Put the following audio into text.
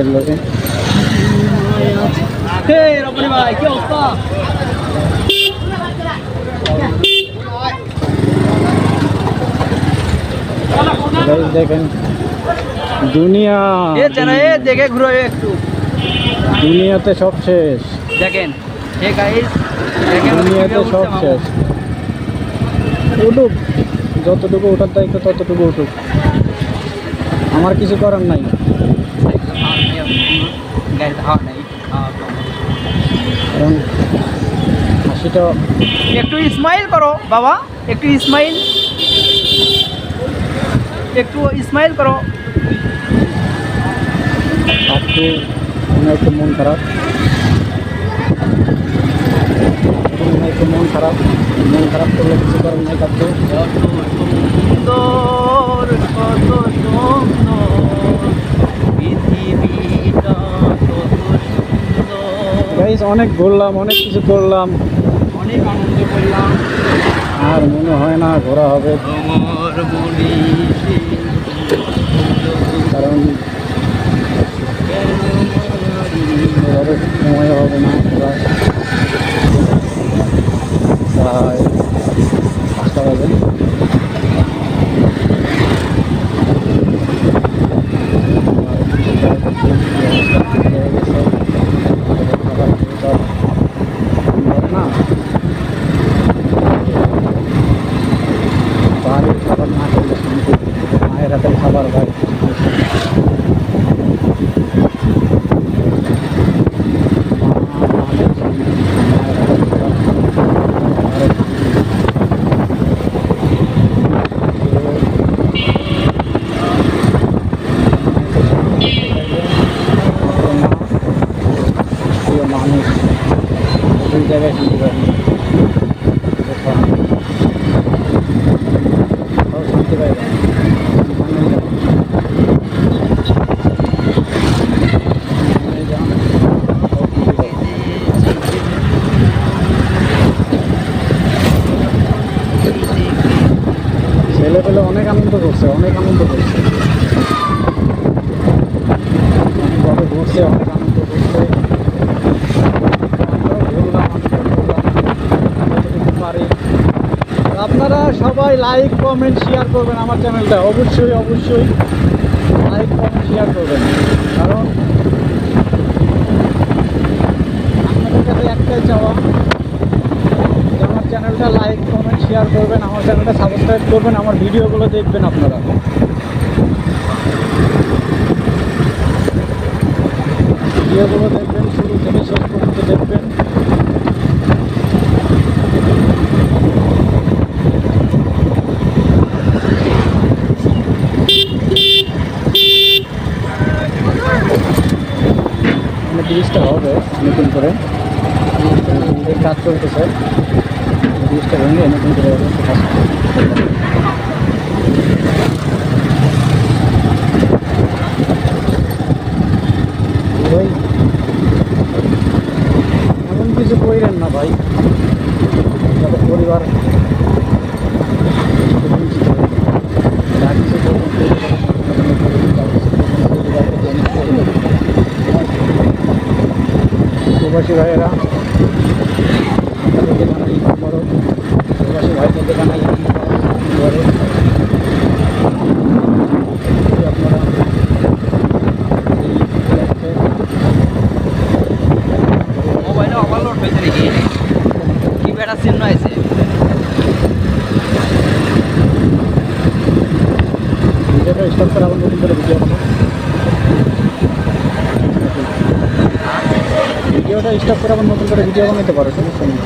এর লোকে ভাই কি দেখে ঘুরে দুনিয়াতে সব শেষ। দুনিয়াতে সব শেষ। উঠুক যতটুকু ওঠার দায়িত্ব ততটুকু উঠুক। আমার কিছু করার নাই। গাইস হাওয়া নাই কারণ হাসিটা একটু স্মাইল করো বাবা একটু স্মাইল একটু স্মাইল করো একটু মনে হয় একটু মন খারাপ একটু মনে হয় একটু মন খারাপ মন খারাপ করলে কিছু করার নাই কাটতো সুন্দর গাইস অনেক ঘুরলাম অনেক কিছু করলাম। অনেক আনন্দ করলাম। আর মনে হয় না ঘোরা হবে। কারণ এভাবে সময় হবে না। জায়গায় শুনতে। ছেলেপেলে অনেক আনন্দ করছে অনেক আনন্দ করছে। অনেকভাবে ঘুরছে অনেক আনন্দ করছে আমরাও ঘুরলাম আনন্দ করলাম যতটুকু পারি আর আপনারা সবাই লাইক কমেন্ট শেয়ার করবেন আমার চ্যানেলটা অবশ্যই অবশ্যই লাইক কমেন্ট শেয়ার করবেন। কারণ আপনাদের কাছে একটাই চাওয়া আমার চ্যানেলটা লাইক কমেন্ট শেয়ার করবেন, আমার চ্যানেলটা সাবস্ক্রাইব করবেন, আমার ভিডিওগুলো দেখবেন আপনারা। ভিডিওগুলো দেখবেন শুরু থেকে শেষ পর্যন্ত দেখবেন মানে ব্রিজটা হবে নতুন করে। কাজ চলতেছে। ব্রিজটা ভেঙে নতুন করে কাজ কিছু কইরেন না ভাই। পরিবার যা কিছু করবেন, পরিবারকে জানিয়ে করবেন। প্রবাসী ভাইয়েরা আপনাদেরকে জানাই বড় প্রবাসী ভাইদেরকে জানাই চিহ্ন করে আবার নতুন করে ভিডিও বানাবো করে আবার নতুন করে ভিডিও বানাইতে পারো সমস্যা নেই।